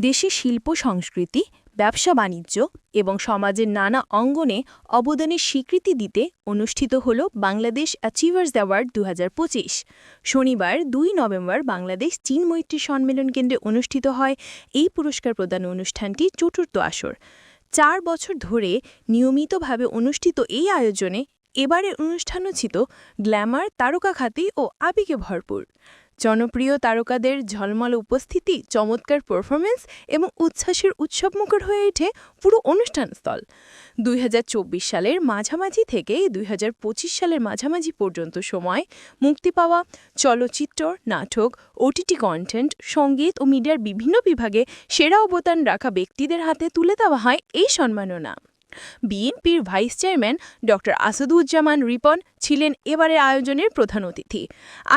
দেশে শিল্প সংস্কৃতি, ব্যবসা বাণিজ্য এবং সমাজের নানা অঙ্গনে অবদানের স্বীকৃতি দিতে অনুষ্ঠিত হল বাংলাদেশ অ্যাচিভার্স অ্যাওয়ার্ড দু হাজার পঁচিশ। শনিবার দুই নভেম্বর বাংলাদেশ চীন মৈত্রী সম্মেলন কেন্দ্রে অনুষ্ঠিত হয়। এই পুরস্কার প্রদান অনুষ্ঠানটি চতুর্থ আসর। চার বছর ধরে নিয়মিতভাবে অনুষ্ঠিত এই আয়োজনে এবারের অনুষ্ঠানও ছিল গ্ল্যামার তারকা খাতি ও আবেগে ভরপুর। জনপ্রিয় তারকাদের ঝলমল উপস্থিতি, চমৎকার পারফরমেন্স এবং উচ্ছ্বাসের উৎসবমুখর হয়ে ওঠে পুরো অনুষ্ঠানস্থল দুই হাজার চব্বিশ সালের মাঝামাঝি থেকে দুই হাজার পঁচিশ সালের মাঝামাঝি পর্যন্ত সময় মুক্তি পাওয়া চলচ্চিত্র, নাটক ওটিটি কন্টেন্ট সংগীত ও মিডিয়ার বিভিন্ন বিভাগে সেরা অবদান রাখা ব্যক্তিদের হাতে তুলে দেওয়া হয় এই সম্মাননা। বিএনপির ভাইস চেয়ারম্যান ড আসাদুজ্জামান রিপন ছিলেন এবারের আয়োজনের প্রধান অতিথি।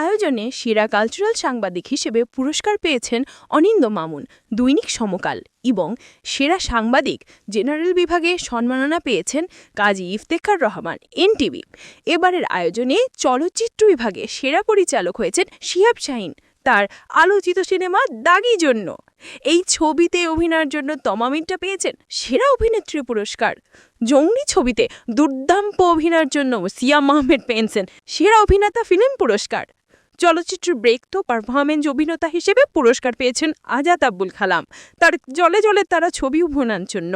আয়োজনে সেরা কালচারাল সাংবাদিক হিসেবে পুরস্কার পেয়েছেন অনিন্দ মামুন, দৈনিক সমকাল এবং সেরা সাংবাদিক জেনারেল বিভাগে সম্মাননা পেয়েছেন কাজী ইফতেখার রহমান, এনটিভি। এবারের আয়োজনে চলচ্চিত্র বিভাগে সেরা পরিচালক হয়েছেন শিহাব শাহিন। তার আলোচিত সিনেমা দাগি জন্য। এই ছবিতে অভিনয়ের জন্য তমামিনটা পেয়েছেন সেরা অভিনেত্রী পুরস্কার। জঙ্গলি ছবিতে দুর্দান্ত অভিনয়ের জন্য সিয়াম আহমেদ পেয়েছেন সেরা অভিনেতা ফিল্ম পুরস্কার। চলচ্চিত্র ব্রেক তো পারফরমেন্স অভিনেতা হিসেবে পুরস্কার পেয়েছেন আজাদ আব্বুল কালাম। তার জলে জলে তারা ছবি অভিনয়ের জন্য।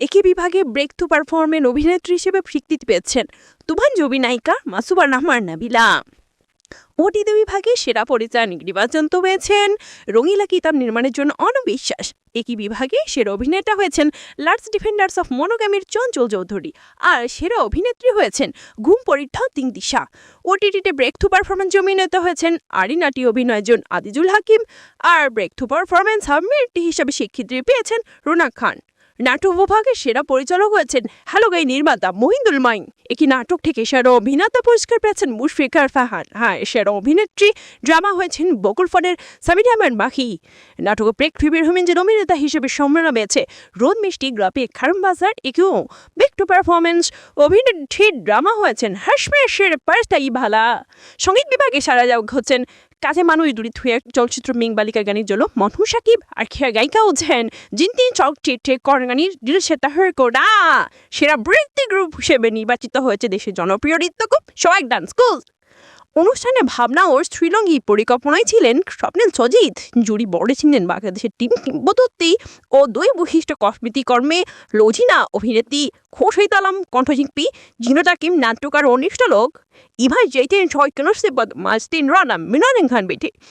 একই বিভাগে ব্রেক টু পারফরমেন্স অভিনেত্রী হিসেবে স্বীকৃতি পেয়েছেন তুভান জবি নায়িকা মাসুবা নাহমার, নাবিলা। ওটিতে বিভাগে সেরা পরিচালক তো হয়েছেন রঙিলা কিতাব নির্মাণের জন্য অনবিশ্বাস। একই বিভাগে সেরা অভিনেতা হয়েছেন লার্জ ডিফেন্ডার্স অফ মনোগ্যামির চঞ্চল চৌধুরী আর সেরা অভিনেত্রী হয়েছেন ঘুম পরীক্ষা তিন দিশা ওটিটিতে ব্রেক থ্রু পারফরমেন্স অভিনেতা হয়েছেন আরিনাটি অভিনয়জন আদিজুল হাকিম আর ব্রেক থ্রু পারফরমেন্স হামিরটি হিসাবে স্বীকৃতি পেয়েছেন রোনা খান। নাটক বিভাগে সেরা পরিচালক হয়েছেন হ্যালো গাই নির্মাতা মহিন্দুল মাইন একই নাটক থেকে সেরা অভিনেতা পুরস্কার পেয়েছেন মুশফিকার ফাহান। হ্যাঁ সেরা অভিনেত্রী ড্রামা হয়েছেন বকুল ফনের সামির আহমেদ মাহি। নাটক প্রেক্ষিবীর যে অভিনেতা হিসেবে সম্মান পেয়েছে রোদ মিষ্টি গ্রাফিক খারম বাজার। একেও টু পারফরমেন্স অভিনেত্রী ড্রামা হয়েছেন। হাসমেশের পার্তাই ভালা। সংগীত বিভাগে সারা যাও হচ্ছেন কাজে মানুষ দূরিত হয়ে চলচ্চিত্র মিং বালিকা গানের জন্য মনহু সাকিব আর খেয়া গায়িকা হচ্ছেন। জিন্তি চলচ্চিত্রে করগানির দিলসে তাহার কোডা। সেরা বৃত্তি গ্রুপ হিসেবে নির্বাচিত হয়েছে দেশের জনপ্রিয় নৃত্যকুপ সোয়াক ডান্স স্কুল অনুষ্ঠানে ভাবনা ও শ্রীলঙ্গি পরিকল্পনায় ছিলেন স্বপ্নিল সজিত। জুরি বড়ে ছিলেন বাংলাদেশের টিম কিংবদন্তি ও দুই বৈশিষ্ট্য কসমিতি কর্মে লজিনা অভিনেত্রী খোশাইত আলম, কণ্ঠশিল্পী জিনোটাকিম নাট্যকার ও নিষ্ঠ লোক। ইভাই জৈতেন ছয় কেন বদ মাস্তিন রানা মিনারেন খান বেঠে